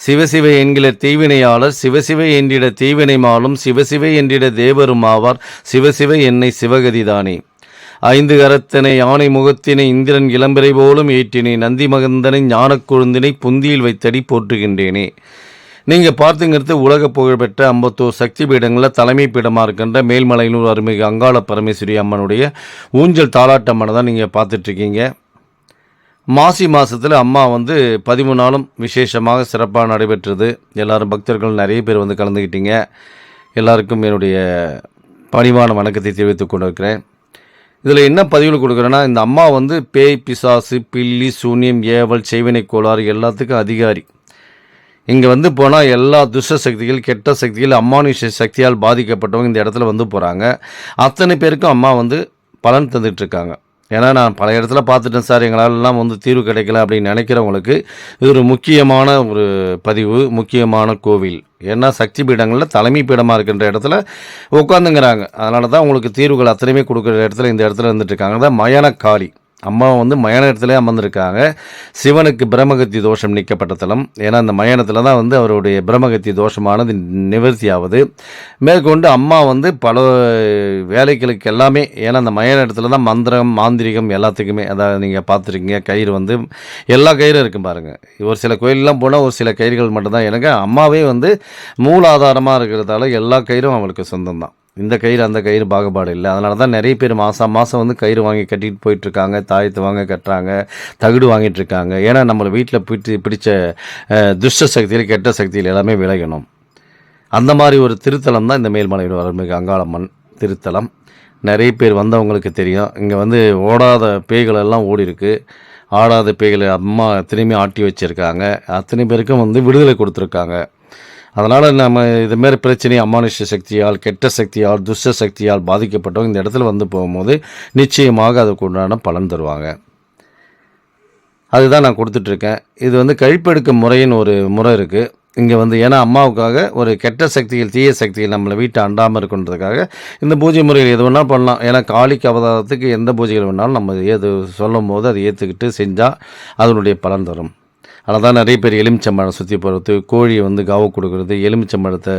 சிவசிவ என்கிற தீவினையாளர் சிவசிவ என்றிட தீவினை மாலும் சிவசிவ என்றிட தேவரும் ஆவார் சிவசிவ என்னை சிவகதிதானே. ஐந்து கரத்தனை யானை முகத்தினை இந்திரன் இளம்பிறை போலும் ஏற்றினை நந்தி மகந்தனை ஞானக் கொழுந்தினை புந்தியில் வைத்தடி போற்றுகின்றேனே. நீங்கள் பார்த்துங்கிறது உலக புகழ்பெற்ற அம்பத்தூர் சக்தி பீடங்களில் தலைமை பீடமாக இருக்கின்ற மேல்மலையனூர் அருமிகு அங்காள பரமேஸ்வரி அம்மனுடைய ஊஞ்சல் தாலாட்டம்மனை தான் நீங்கள் பார்த்துட்ருக்கீங்க மாசி மாதத்தில் அம்மா வந்து பதிமூணு நாளும் விசேஷமாக சிறப்பாக நடைபெற்றது. எல்லாரும் பக்தர்கள் நிறைய பேர் வந்து கலந்துக்கிட்டீங்க எல்லாருக்கும் என்னுடைய பணிவான வணக்கத்தை தெரிவித்துக் கொண்டிருக்கிறேன். இதில் என்ன பதிவில் கொடுக்குறேன்னா இந்த அம்மா வந்து பேய் பிசாசு பில்லி சூன்யம் ஏவல் செய்வினை கோளாறு எல்லாத்துக்கும் அதிகாரி. இங்கே வந்து போனால் எல்லா துஷ்ட சக்திகள் கெட்ட சக்திகள் அம்மானுஷ சக்தியால் பாதிக்கப்பட்டவங்க இந்த இடத்துல வந்து போகிறாங்க அத்தனை பேருக்கும் அம்மா வந்து பலன் தந்துட்டுருக்காங்க ஏன்னா நான் பல இடத்துல பார்த்துட்டேன் சார். எங்களாலெல்லாம் வந்து தீர்வு கிடைக்கல அப்படின்னு நினைக்கிறவங்களுக்கு இது ஒரு முக்கியமான ஒரு பதிவு முக்கியமான கோவில். ஏன்னா சக்தி பீடங்களில் தலைமை பீடமாக இருக்கின்ற இடத்துல உட்காந்துங்கிறாங்க அதனால தான் உங்களுக்கு தீர்வுகள் அத்தனையுமே கொடுக்குற இடத்துல இந்த இடத்துல இருந்துட்டு இருக்காங்க. தான் மயான காளி அம்மா வந்து மயான அமர்ந்திருக்காங்க. சிவனுக்கு பிரம்மகத்தி தோஷம் நீக்கப்பட்ட தலம். ஏன்னா அந்த மயானத்தில் தான் வந்து அவருடைய பிரம்மகத்தி தோஷமானது நிவர்த்தி ஆகுது மேற்கொண்டு அம்மா வந்து பல வேலைகளுக்கு எல்லாமே ஏன்னா அந்த மயான இடத்துல தான் மந்திரம் மாந்திரிகம் எல்லாத்துக்குமே அதாவது நீங்கள் பார்த்துருக்கீங்க கயிறு வந்து எல்லா கயிறும் இருக்கும் பாருங்கள் ஒரு சில கோயிலெலாம் போனால் ஒரு சில கயிறுகள் மட்டும்தான் எனக்கு அம்மாவே வந்து மூலாதாரமாக இருக்கிறதால எல்லா கயிறும் அவளுக்கு சொந்தம் தான் இந்த கயிறு அந்த கயிறு பாகுபாடு இல்லை. அதனால தான் நிறைய பேர் மாதம் மாதம் வந்து கயிறு வாங்கி கட்டிட்டு போயிட்டுருக்காங்க தாயத்து வாங்க கட்டுறாங்க தகுடு வாங்கிட்டு இருக்காங்க ஏன்னா நம்மளை வீட்டில் பிடிச்சி பிடிச்ச துஷ்ட சக்தியில் கெட்ட சக்தியில் எல்லாமே விளையணும் அந்த மாதிரி ஒரு திருத்தலம் தான் இந்த மேல்மலையில் வரமிகு அங்காளம்மன் திருத்தலம். நிறைய பேர் வந்தவங்களுக்கு தெரியும். இங்கே வந்து ஓடாத பேய்கள் எல்லாம் ஓடி ஆடாத பேய்களை அம்மா திரும்பி ஆட்டி வச்சுருக்காங்க. அத்தனை பேருக்கும் வந்து விடுதலை கொடுத்துருக்காங்க. அதனால் நம்ம இதுமாரி பிரச்சனை அமானுஷ்ய சக்தியால் கெட்ட சக்தியால் துஷ்ட சக்தியால் பாதிக்கப்பட்டவங்க இந்த இடத்துல வந்து போகும்போது நிச்சயமாக அதுக்கு உண்டான பலன் தருவாங்க. அதுதான் நான் கொடுத்துட்ருக்கேன். இது வந்து கழிப்பெடுக்கும் முறைன்னு ஒரு முறை இருக்குது இங்கே வந்து ஏன்னா அம்மாவுக்காக ஒரு கெட்ட சக்திகள் தீய சக்திகள் நம்மளை வீட்டை அண்டாமல் இருக்குன்றதுக்காக இந்த பூஜை முறைகள் எது வேணாலும் பண்ணலாம். ஏன்னா காளிக்கு அவதாரத்துக்கு எந்த பூஜைகள் வேணாலும் நம்ம ஏது சொல்லும் போது அதை ஏற்றுக்கிட்டு செஞ்சால் அதனுடைய பலன் தரும். அதனால் தான் நிறைய பேர் எலுமிச்சம்பழம் சுற்றி போகிறது கோழியை வந்து காவு கொடுக்குறது எலுமிச்சம்பழத்தை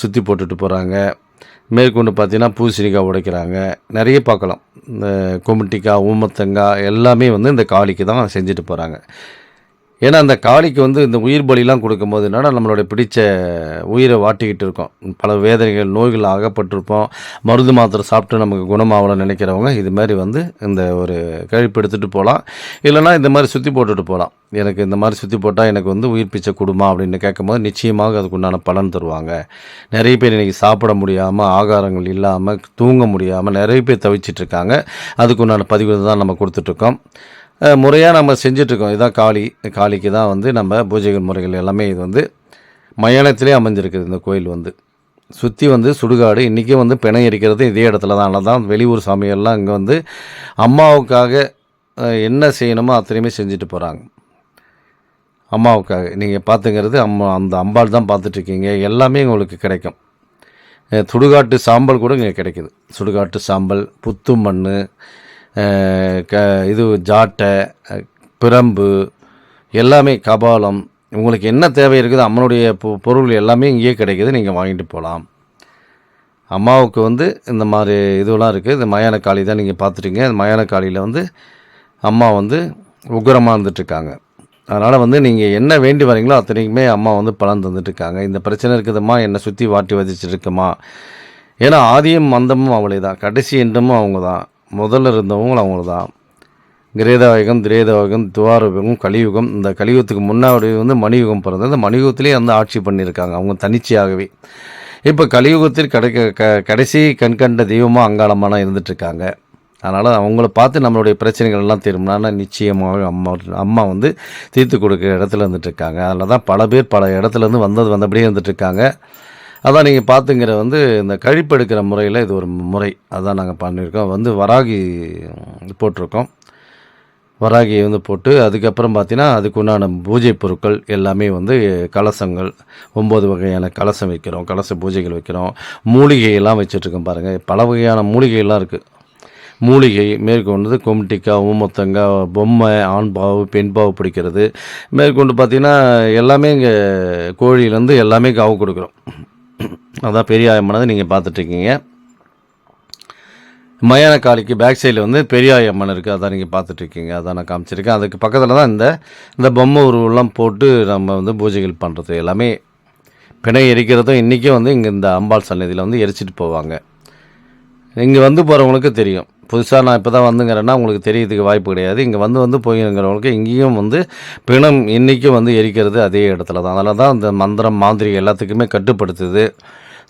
சுற்றி போட்டுட்டு போகிறாங்க மேற்கொண்டு பார்த்திங்கன்னா பூசணிக்காய் உடைக்கிறாங்க. நிறைய பார்க்கலாம். இந்த கொமிட்டிக்காய் ஊமத்தங்காய் எல்லாமே வந்து இந்த காளிக்கு தான் செஞ்சுட்டு போகிறாங்க ஏன்னா அந்த காளிக்கு வந்து இந்த உயிர் பலிலாம் கொடுக்கும்போது என்னன்னா நம்மளோட பிடிச்ச உயிரை வாட்டிக்கிட்டு இருக்கோம். பல வேதனைகள் நோய்கள் ஆகப்பட்டிருப்போம். மருந்து மாத்திரை சாப்பிட்டு நமக்கு குணமாகணும்னு நினைக்கிறவங்க இது மாதிரி வந்து இந்த ஒரு கழிப்பு எடுத்துகிட்டு போகலாம். இல்லைன்னா இந்த மாதிரி சுற்றி போட்டுட்டு போகலாம். எனக்கு இந்த மாதிரி சுற்றி போட்டால் எனக்கு வந்து உயிர் பிச்சை கொடுமா அப்படின்னு கேட்கும்போது நிச்சயமாக அதுக்கு உண்டான பலன் தருவாங்க. நிறைய பேர் இன்றைக்கி சாப்பிட முடியாமல் ஆகாரங்கள் இல்லாமல் தூங்க முடியாமல் நிறைய பேர் தவிச்சிட்டு இருக்காங்க. அதுக்கு உண்டான பதிவு தான் நம்ம கொடுத்துட்ருக்கோம் முறையாக நம்ம செஞ்சிட்ருக்கோம். இதான் காளி காளிக்கு தான் வந்து நம்ம பூஜைகள் முறைகள் எல்லாமே இது வந்து மயானத்திலே அமைஞ்சிருக்குது இந்த கோயில் வந்து. சுற்றி வந்து சுடுகாடு இன்றைக்கும் வந்து பிணை எரிக்கிறது இதே இடத்துல தான். ஆனால் தான் வெளியூர் சாமியெல்லாம் இங்கே வந்து அம்மாவுக்காக என்ன செய்யணுமோ அத்தனையுமே செஞ்சுட்டு போகிறாங்க அம்மாவுக்காக. நீங்கள் பார்த்துங்கிறது அம்மா அந்த அம்பாள் தான் பார்த்துட்ருக்கீங்க எல்லாமே உங்களுக்கு கிடைக்கும். சுடுகாட்டு சாம்பல் கூட இங்கே கிடைக்குது. சுடுகாட்டு சாம்பல் புத்து மண் க இது ஜாட்டை பிரம்பு எல்லாமே கபாலம். உங்களுக்கு என்ன தேவை இருக்குதோ அம்மனுடைய பொ- பொருள் எல்லாமே இங்கேயே கிடைக்கிது. நீங்கள் வாங்கிட்டு போகலாம் அம்மாவுக்கு வந்து இந்த மாதிரி இதுவெல்லாம் இருக்குது இந்த மயான காளி தான் நீங்கள் பார்த்துட்டீங்க. இந்த மயான காளியில் வந்து அம்மா வந்து உக்கிரமாக இருந்துட்டுருக்காங்க. அதனால் வந்து நீங்கள் என்ன வேண்டி வரீங்களோ அத்தனைக்குமே அம்மா வந்து பலன் தந்துட்டுருக்காங்க. இந்த பிரச்சனை இருக்குதும்மா. என்னை சுற்றி வாட்டி வதிச்சிருக்குமா ஏன்னா ஆதியும் மந்தமும் அவளே தான் கடைசி என்றமும் அவங்க தான் முதல்ல இருந்தவங்களும் அவங்க தான் கிரேதாயுகம் திரேதாயுகம் துவாரயுகம் கலியுகம் இந்த கலியுகத்துக்கு முன்னாடி வந்து மணியுகம் பிறந்தது. அந்த மணியுகத்திலே வந்து ஆட்சி பண்ணியிருக்காங்க. அவங்க தனிச்சையாகவே இப்போ கலியுகத்தில் கிடைக்க க கடைசி கண்கண்ட தெய்வமாக அங்காளமான இருந்துட்டுருக்காங்க. அதனால் அவங்கள பார்த்து நம்மளுடைய பிரச்சனைகள் எல்லாம் தீரும்னா நிச்சயமாக அம்மா அம்மா வந்து தீர்த்து கொடுக்குற இடத்துல இருந்துட்டுருக்காங்க. அதில் தான் பல பேர் பல இடத்துலேருந்து வந்தது வந்தபடியே இருந்துட்டு இருக்காங்க அதான் நீங்கள் பார்த்துங்கிற வந்து இந்த கழிப்பு எடுக்கிற முறையில் இது ஒரு முறை. அதான் நாங்கள் பண்ணியிருக்கோம் வந்து வராகி போட்டிருக்கோம். வராகியை வந்து போட்டு அதுக்கப்புறம் பார்த்தீங்கன்னா அதுக்கு உண்டான பூஜை பொருட்கள் எல்லாமே வந்து கலசங்கள் ஒம்பது வகையான கலசம் வைக்கிறோம் கலச பூஜைகள் வைக்கிறோம். மூலிகையெல்லாம் வச்சுட்ருக்கோம் பாருங்கள் பல வகையான மூலிகையெல்லாம் இருக்குது மூலிகை மேற்கொண்டது கொம்டிக்கா ஊமத்தங்காய் பொம்மை ஆண் பாவு பெண் பாவு பிடிக்கிறது. மேற்கொண்டு பார்த்திங்கன்னா எல்லாமே இங்கே கோழியிலேருந்து எல்லாமே காவு கொடுக்குறோம். அதுதான் பெரிய அம்மனை நீங்கள் பார்த்துட்ருக்கீங்க. மயான காளிக்கு பேக் சைடில் வந்து பெரியாய் அம்மன் இருக்குது அதான் நீங்கள் பார்த்துட்ருக்கீங்க அதான் நான் காமிச்சிருக்கேன். அதுக்கு பக்கத்தில் தான் இந்த இந்த பொம்மை உருவெல்லாம் போட்டு நம்ம வந்து பூஜைகள் பண்ணுறது எல்லாமே. பிணை எரிக்கிறதும் இன்றைக்கும் வந்து இங்கே இந்த அம்பாள் சன்னதியில் வந்து எரிச்சிட்டு போவாங்க. இங்கே வந்து போகிறவங்களுக்கு தெரியும். புதுசாக நான் இப்போ தான் வந்துங்கிறேன்னா உங்களுக்கு தெரியறதுக்கு வாய்ப்பு கிடையாது. இங்கே வந்து வந்து போயிருங்கிறவங்களுக்கு இங்கேயும் வந்து பிணம் இன்றைக்கும் வந்து எரிக்கிறது அதே இடத்துல தான் அதனால தான் இந்த மந்திரம் மாந்திரிகம் எல்லாத்துக்குமே கட்டுப்படுத்துது.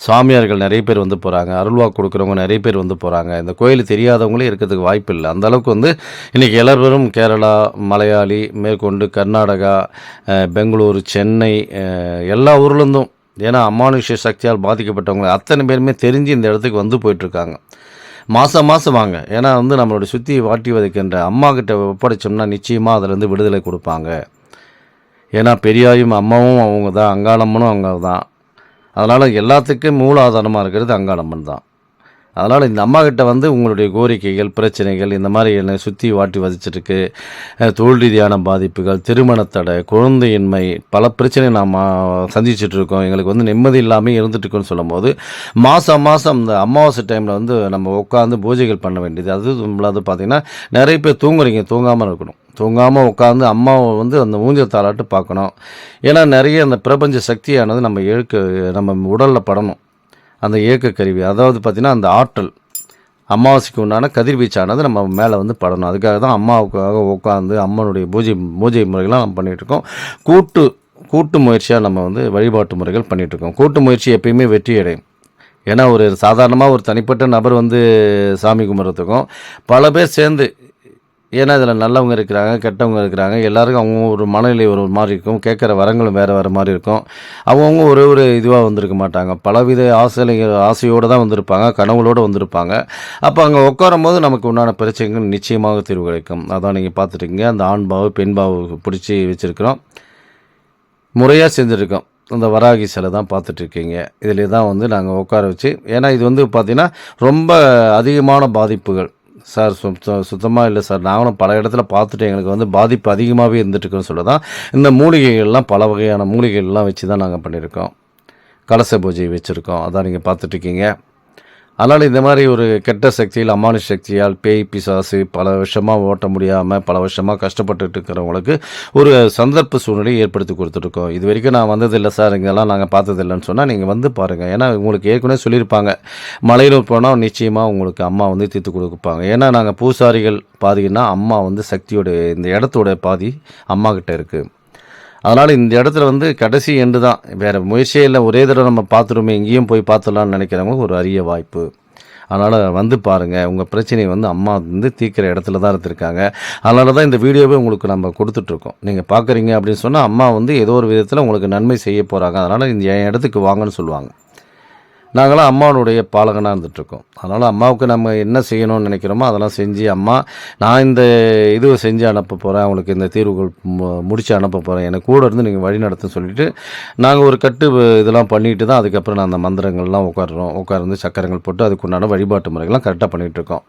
சாமியார்கள் நிறைய பேர் வந்து போகிறாங்க அருள்வா கொடுக்குறவங்க நிறைய பேர் வந்து போகிறாங்க இந்த கோயில் தெரியாதவங்களே இருக்கிறதுக்கு வாய்ப்பு இல்லை. அந்த அளவுக்கு வந்து இன்றைக்கி எல்லாரும் கேரளா மலையாளி மேற்கொண்டு கர்நாடகா பெங்களூர் சென்னை எல்லா ஊர்லேருந்தும் ஏன்னா அமானுஷ்ய சக்தியால் பாதிக்கப்பட்டவங்க அத்தனை பேருமே தெரிஞ்சு இந்த இடத்துக்கு வந்து போயிட்டுருக்காங்க மாதம் மாதம் வாங்க. ஏன்னா வந்து நம்மளோட சுற்றி வாட்டி வதைக்கின்ற அம்மா கிட்ட ஒப்படைச்சோம்னா நிச்சயமாக அதுலேருந்து விடுதலை கொடுப்பாங்க. ஏன்னா பெரியாயும் அம்மாவும் அவங்க தான் அங்காளம்மனும் அவங்க தான் அதனால் எல்லாத்துக்கும் மூலாதாரமாக இருக்கிறது அங்காளம்மன் தான். அதனால் இந்த அம்மாக்கிட்ட வந்து உங்களுடைய கோரிக்கைகள் பிரச்சனைகள் இந்த மாதிரி என்னை சுற்றி வாட்டி வதிச்சிருக்கு. தொழில் ரீதியான பாதிப்புகள் திருமணத்தடை குழந்தையின்மை பல பிரச்சனை நாம் சந்திச்சிட்ருக்கோம். எங்களுக்கு வந்து நிம்மதி இல்லாமல் இருந்துட்டுருக்கோம்னு சொல்லும்போது மாதம் மாதம் இந்த அமாவாசை டைமில் வந்து நம்ம உட்காந்து பூஜைகள் பண்ண வேண்டியது. அது இல்லாத பார்த்தீங்கன்னா நிறைய பேர் தூங்குறீங்க தூங்காமல் இருக்கணும். தூங்காமல் உட்காந்து அம்மாவை வந்து அந்த ஊஞ்சல் தாளாட்டு பார்க்கணும். ஏன்னா நிறைய அந்த பிரபஞ்ச சக்தியானது நம்ம இழுக்க நம்ம உடலில் படணும். அந்த இயக்க கருவி அதாவது பார்த்திங்கன்னா அந்த ஆற்றல் அமாவாசைக்கு உண்டான கதிர்வீச்சானது நம்ம மேலே வந்து படணும். அதுக்காக தான் அம்மாவுக்காக உட்காந்து அம்மனுடைய பூஜை பூஜை முறைகள்லாம் நம்ம பண்ணிகிட்ருக்கோம் கூட்டு கூட்டு முயற்சியாக நம்ம வந்து வழிபாட்டு முறைகள் பண்ணிகிட்ருக்கோம் கூட்டு முயற்சி எப்பயுமே வெற்றி அடையும். ஏன்னா ஒரு சாதாரணமாக ஒரு தனிப்பட்ட நபர் வந்து சாமி கும்பிட்றதுக்கும் பல பேர் சேர்ந்து ஏன்னா இதில் நல்லவங்க இருக்கிறாங்க கெட்டவங்க இருக்கிறாங்க. எல்லாருக்கும் அவங்க ஒரு மனநிலை ஒரு மாதிரி இருக்கும். கேட்குற வரங்களும் வேறு வேறு மாதிரி இருக்கும். அவங்கவுங்க ஒரு ஒரு இதுவாக வந்திருக்க மாட்டாங்க. பலவித ஆசைகள் ஆசையோடு தான் வந்திருப்பாங்க கனவுகளோடு வந்திருப்பாங்க. அப்போ அங்கே உட்காரும் போது நமக்கு உண்டான பிரச்சனைகள் நிச்சயமாக தீர்வு கிடைக்கும். அதான் நீங்கள் பார்த்துருக்கீங்க. அந்த ஆண் பாவு பெண் பாவு பிடிச்சி வச்சுருக்கிறோம். முறையாக செஞ்சுருக்கோம். அந்த வராகி சிலை தான் பார்த்துட்ருக்கீங்க. இதில் தான் வந்து நாங்கள் உட்கார வச்சு ஏன்னா இது வந்து பார்த்திங்கன்னா ரொம்ப அதிகமான பாதிப்புகள். சார் சுத்தம் சுத்தமாக இல்லை சார். நாங்களும் பல இடத்துல பார்த்துட்டு எங்களுக்கு வந்து பாதிப்பு அதிகமாகவே இருந்துட்டுருக்குன்னு சொல்ல தான் இந்த மூலிகைகள்லாம் பல வகையான மூலிகைகள்லாம் வச்சு தான் நாங்கள் பண்ணியிருக்கோம். கலச பூஜை வச்சுருக்கோம். அதான் நீங்கள் பார்த்துட்ருக்கீங்க அதனால் இந்த மாதிரி ஒரு கெட்ட சக்தியில் அமானுஷ சக்தியால் பேய் பிசாசு பல வருஷமாக ஓட்ட முடியாமல் பல வருஷமாக கஷ்டப்பட்டுட்டு இருக்கிறவங்களுக்கு ஒரு சந்தர்ப்ப சூழ்நிலையை ஏற்படுத்தி கொடுத்துருக்கோம் இது வரைக்கும் நான் வந்ததில்லை சார். இங்கெல்லாம் நாங்கள் பார்த்ததில்லைன்னு சொன்னால் நீங்கள் வந்து பாருங்கள் ஏன்னா உங்களுக்கு ஏற்கனவே சொல்லியிருப்பாங்க. மலையில் போனால் நிச்சயமாக உங்களுக்கு அம்மா வந்து தீர்த்து கொடுப்பாங்க. ஏன்னா நாங்கள் பூசாரிகள் பாதிங்கன்னா அம்மா வந்து சக்தியோட இந்த இடத்தோட பாதி அம்மா கிட்ட இருக்குது அதனால் இந்த இடத்துல வந்து கடைசி எண்டு தான். வேறு முயற்சியே இல்லை. ஒரே தடவை நம்ம பார்த்துருமே எங்கேயும் போய் பார்த்துடலாம்னு நினைக்கிறவங்க ஒரு அரிய வாய்ப்பு. அதனால் வந்து பாருங்கள் உங்கள் பிரச்சனையை வந்து அம்மா வந்து தீர்க்கிற இடத்துல தான் இருந்திருக்காங்க. அதனால தான் இந்த வீடியோவே உங்களுக்கு நம்ம கொடுத்துட்ருக்கோம். நீங்கள் பார்க்குறீங்க அப்படின்னு சொன்னால் அம்மா வந்து ஏதோ ஒரு விதத்தில் உங்களுக்கு நன்மை செய்ய போகிறாங்க அதனால் இந்த என் இடத்துக்கு வாங்கன்னு சொல்லுவாங்க. நாங்களாம் அம்மாவுடைய பாலகனாக இருந்துகிட்ருக்கோம் அதனால் அம்மாவுக்கு நம்ம என்ன செய்யணும்னு நினைக்கிறோமோ அதெல்லாம் செஞ்சு அம்மா நான் இந்த இதுவை செஞ்சு அனுப்ப போகிறேன் அவங்களுக்கு இந்த தீர்வுகள் மு- அனுப்ப போகிறேன் எனக்கு கூட இருந்து நீங்கள் வழி நடத்துன்னு சொல்லிட்டு நாங்கள் ஒரு கட்டு இதெல்லாம் பண்ணிட்டு தான் அதுக்கப்புறம் நான் அந்த மந்திரங்கள்லாம் உட்காடுறோம் உட்கார்ந்து சக்கரங்கள் போட்டு அதுக்குண்டான வழிபாட்டு முறைகள்லாம் கரெக்டாக பண்ணிகிட்ருக்கோம்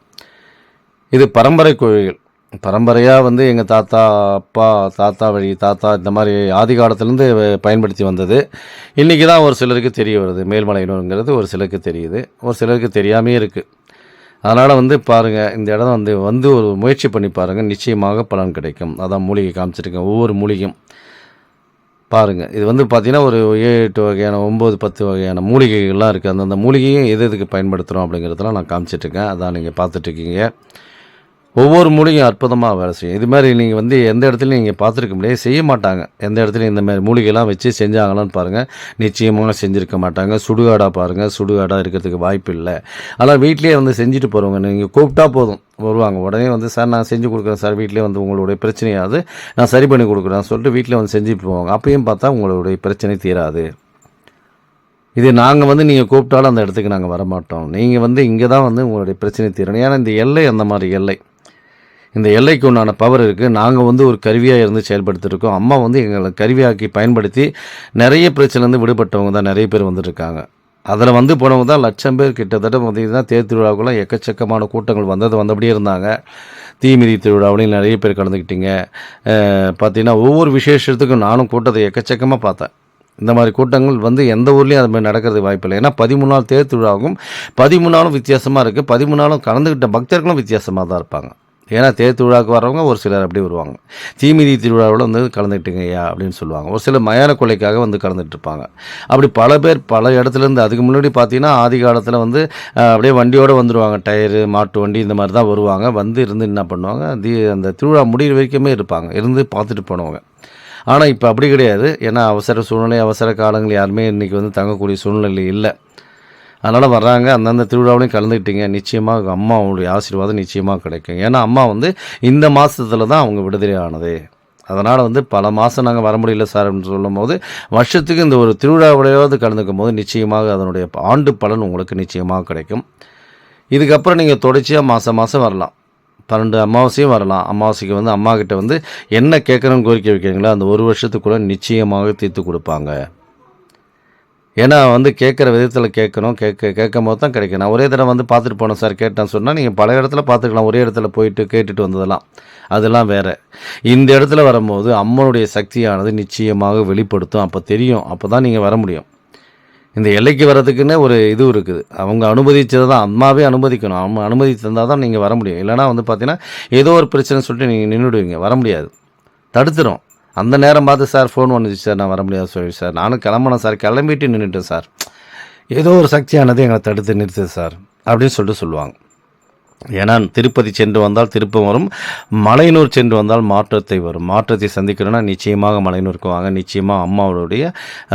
இது பரம்பரை கோயில்கள். பரம்பரையாக வந்து எங்கள் தாத்தா அப்பா தாத்தா வழி தாத்தா இந்த மாதிரி ஆதி காலத்துலேருந்து பயன்படுத்தி வந்தது. இன்றைக்கி தான் ஒரு சிலருக்கு தெரிய வருது. மேல்மலையனூருங்கிறது ஒரு சிலருக்கு தெரியுது. ஒரு சிலருக்கு தெரியாமே இருக்குது அதனால் வந்து பாருங்கள் இந்த இடம் வந்து வந்து ஒரு முயற்சி பண்ணி பாருங்கள் நிச்சயமாக பலன் கிடைக்கும். அதான் மூலிகை காமிச்சிருக்கேன். ஒவ்வொரு மூலிகையும். பாருங்கள் இது வந்து பார்த்திங்கன்னா ஒரு எட்டு வகையான ஒம்பது பத்து வகையான மூலிகைகள்லாம் இருக்குது அந்தந்த மூலிகையும் எது எதுக்கு பயன்படுத்துகிறோம் அப்படிங்கிறதெல்லாம் நான் காமிச்சிட்ருக்கேன் அதான் நீங்கள் பார்த்துட்ருக்கீங்க ஒவ்வொரு மூலிகையும் அற்புதமாக வேலை செய்யும். இது மாதிரி நீங்கள் வந்து எந்த இடத்துலையும் நீங்கள் பார்த்துருக்க முடியாது. செய்ய மாட்டாங்க. எந்த இடத்துலையும் இந்த மாதிரி மூலிகைலாம் வச்சு செஞ்சாங்களான்னு பாருங்கள் நிச்சயமாக செஞ்சுருக்க மாட்டாங்க. சுடுகாடாக பாருங்கள் சுடுகாடாக இருக்கிறதுக்கு வாய்ப்பு இல்லை. ஆனால் வீட்லேயே வந்து செஞ்சுட்டு போகிறவங்க நீங்கள் கூப்பிட்டா போதும். வருவாங்க. உடனே வந்து சார் நான் செஞ்சு கொடுக்குறேன். சார் வீட்டிலே வந்து உங்களுடைய பிரச்சனையாவது நான் சரி பண்ணி கொடுக்குறேன். சொல்லிட்டு வீட்டில் வந்து செஞ்சுட்டு போவாங்க. அப்பயும் பார்த்தா உங்களுடைய பிரச்சனை தீராது. இது நாங்கள் வந்து நீங்கள் கூப்பிட்டாலும் அந்த இடத்துக்கு நாங்கள் வரமாட்டோம். நீங்கள் வந்து இங்கே தான் வந்து உங்களுடைய பிரச்சனை தீரணும். ஏன்னா இந்த எல்லை அந்த மாதிரி எல்லை. இந்த எல்லைக்கு உண்டான பவர் இருக்குது நாங்கள் வந்து ஒரு கருவியாக இருந்து செயல்படுத்திருக்கோம். அம்மா வந்து எங்களை கருவியாக்கி பயன்படுத்தி நிறைய பிரச்சனைலேருந்து விடுபட்டவங்க தான் நிறைய பேர் வந்துட்டுருக்காங்க அதில் வந்து போனவங்க தான் லட்சம் பேர் கிட்டத்தட்ட பார்த்திங்கன்னா தேர் திருவிழாவுக்குலாம் எக்கச்சக்கமான கூட்டங்கள் வந்தது வந்தபடியே இருந்தாங்க. தீமிதி திருவிழாவிலையும் நிறைய பேர் கலந்துக்கிட்டீங்க பார்த்திங்கன்னா ஒவ்வொரு விசேஷத்துக்கும் நானும் கூட்டத்தை எக்கச்சக்கமாக பார்த்தேன். இந்த மாதிரி கூட்டங்கள் வந்து எந்த ஊர்லேயும் அது மாதிரி நடக்கிறது வாய்ப்பில்லை ஏன்னா பதிமூணு நாள் தேர் திருவிழாவும் பதிமூணு நாளும் வித்தியாசமாக இருக்குது பதிமூணு நாளும் கலந்துக்கிட்ட பக்தர்களும் வித்தியாசமாக தான் இருப்பாங்க. ஏன்னா தேர் திருவிழாவுக்கு வரவங்க ஒரு சிலர் அப்படி வருவாங்க. தீமிதி திருவிழாவில் வந்து கலந்துக்கிட்டுங்க ஐயா அப்படின்னு சொல்லுவாங்க. ஒரு சிலர் மயான கொலைக்காக வந்து கலந்துட்டு இருப்பாங்க அப்படி பல பேர் பல இடத்துலேருந்து அதுக்கு முன்னாடி பார்த்தீங்கன்னா ஆதி காலத்தில் வந்து அப்படியே வண்டியோடு வந்துடுவாங்க டயரு மாட்டு வண்டி இந்த மாதிரி தான் வருவாங்க. வந்து இருந்து என்ன பண்ணுவாங்க? தி அந்த திருவிழா முடிகிற வரைக்குமே இருப்பாங்க. இருந்து பார்த்துட்டு போனவங்க. ஆனால் இப்போ அப்படி கிடையாது. ஏன்னா அவசர சூழ்நிலை அவசர காலங்கள் யாருமே இன்றைக்கி வந்து தங்கக்கூடிய சூழ்நிலை இல்லை. அதனால் வர்றாங்க. அந்தந்த திருவிழாவிலையும் கலந்துக்கிட்டீங்க. நிச்சயமாக அம்மாவுடைய ஆசீர்வாதம் நிச்சயமாக கிடைக்கும். ஏன்னா அம்மா வந்து இந்த மாதத்தில் தான் அவங்க விடுதலை ஆனது. அதனால் வந்து பல மாதம் நாங்கள் வர முடியல சார் அப்படின்னு சொல்லும் போது வருஷத்துக்கு இந்த ஒரு திருவிழாவிலையாவது கலந்துக்கும் போது நிச்சயமாக அதனுடைய ஆண்டு பலன் உங்களுக்கு நிச்சயமாக கிடைக்கும். இதுக்கப்புறம் நீங்கள் தொடர்ச்சியாக மாதம் மாதம் வரலாம். பன்னெண்டு அமாவாசையும் வரலாம். அமாவாசைக்கு வந்து அம்மா கிட்ட வந்து என்ன கேட்குறோன்னு கோரிக்கை வைக்கிறீங்களோ அந்த ஒரு வருஷத்துக்குள்ளே நிச்சயமாக தீர்த்து கொடுப்பாங்க. ஏன்னா வந்து கேட்குற விதத்தில் கேட்கணும். கேட்க கேட்கும் போது தான் கிடைக்கும். நான் ஒரே தடவை வந்து பார்த்துட்டு போனேன் சார் கேட்டேன்னு சொன்னால் நீங்கள் பல இடத்துல பார்த்துக்கலாம். ஒரே இடத்துல போயிட்டு கேட்டுட்டு வந்ததெல்லாம். அதெல்லாம் வேறு. இந்த இடத்துல வரும்போது அம்மனுடைய சக்தியானது நிச்சயமாக வெளிப்படுத்தும். அப்போ தெரியும். அப்போ தான் நீங்கள் வர முடியும். இந்த எல்லைக்கு வர்றதுக்குன்னு ஒரு இது இருக்குது. அவங்க அனுமதிச்சது தான். அம்மாவே அனுமதிக்கணும். அம்மா அனுமதி தந்தால் தான் நீங்கள் வர முடியும். இல்லைனா வந்து பார்த்தீங்கன்னா ஏதோ ஒரு பிரச்சனை சொல்லிட்டு நீங்கள் நின்றுடுவீங்க. வர முடியாது. தடுத்துரும். அந்த நேரம் பார்த்து சார் ஃபோன் வந்துச்சு சார் நான் வர முடியாது சொல்லி சார். நானும் கிளம்புனேன் சார். கிளம்பிட்டு நின்றுட்டேன் சார். ஏதோ ஒரு சக்தியானது எங்களை தடுத்து நிறுத்துது சார் அப்படின்னு சொல்லிட்டு சொல்லுவாங்க. ஏன்னா திருப்பதி சென்று வந்தால் திருப்பம் வரும் மலையனூர் சென்று வந்தால் மாற்றத்தை வரும். மாற்றத்தை சந்திக்கணும்னா நிச்சயமாக மலையனூருக்கு வாங்க நிச்சயமாக அம்மாவுடைய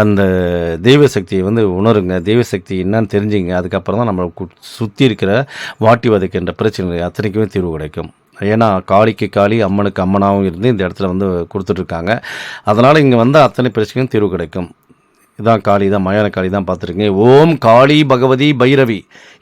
அந்த தெய்வ சக்தியை வந்து உணருங்க. தெய்வ சக்தி என்னன்னு தெரிஞ்சுங்க. அதுக்கப்புறம் தான் நம்மளை சுற்றி இருக்கிற வாட்டி வதைக்கின்ற பிரச்சனைகள் அத்தனைக்குமே தீர்வு கிடைக்கும். ஏன்னா காளிக்கு காளி அம்மனுக்கு அம்மனாகவும் இருந்து இந்த இடத்துல வந்து கொடுத்துட்ருக்காங்க அதனால் இங்கே வந்து அத்தனை பிரச்சனையும் தீர்வு கிடைக்கும். இதான் காளி தான் மயான காளி தான் பார்த்துருக்கீங்க ஓம் காளி பகவதி பைரவி.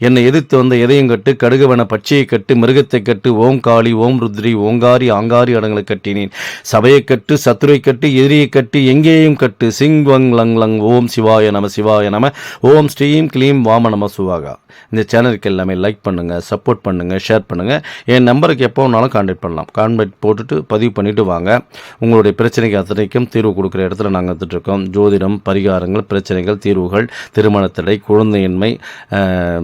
என்னை எதிர்த்து வந்த எதையும் கட்டு கடுகுவன பச்சையை கட்டு மிருகத்தை கட்டு ஓம் காளி ஓம் ருத்ரி ஓங்காரி ஆங்காரி அடங்களை கட்டினேன். சபையை கட்டு சத்துரை கட்டு எதிரியை கட்டு எங்கேயும் கட்டு. சிங் வங் லங் லங் ஓம் சிவாய நம சிவாய நம. ஓம் ஸ்ரீம் க்ளீம் வாம நம சுவாகா. இந்த சேனலுக்கு எல்லாமே லைக் பண்ணுங்கள் சப்போர்ட் பண்ணுங்கள் ஷேர் பண்ணுங்கள் என் நம்பருக்கு எப்போ வேணாலும் கான்டாக்ட் பண்ணலாம். கான்டாக்ட் போட்டுட்டு பதிவு பண்ணிவிட்டு வாங்க. உங்களுடைய பிரச்சனைக்கு அத்தனைக்கும் தீர்வு கொடுக்குற இடத்துல நாங்கள் வந்துட்டுருக்கோம் ஜோதிடம் பரிகாரம் விவகாரங்கள் பிரச்சனைகள் தீர்வுகள் திருமண தடை குழந்தையின்மை அஹ்,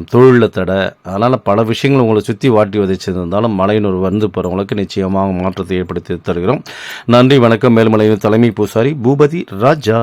தடை. அதனால் பல விஷயங்கள் உங்களை சுற்றி வாட்டி வதைச்சிருந்தாலும் மலையனூர் வந்து போகிறவங்களுக்கு நிச்சயமாக மாற்றத்தை ஏற்படுத்தி தருகிறோம். நன்றி வணக்கம். மேல்மலையின் தலைமை பூசாரி பூபதி ராஜா.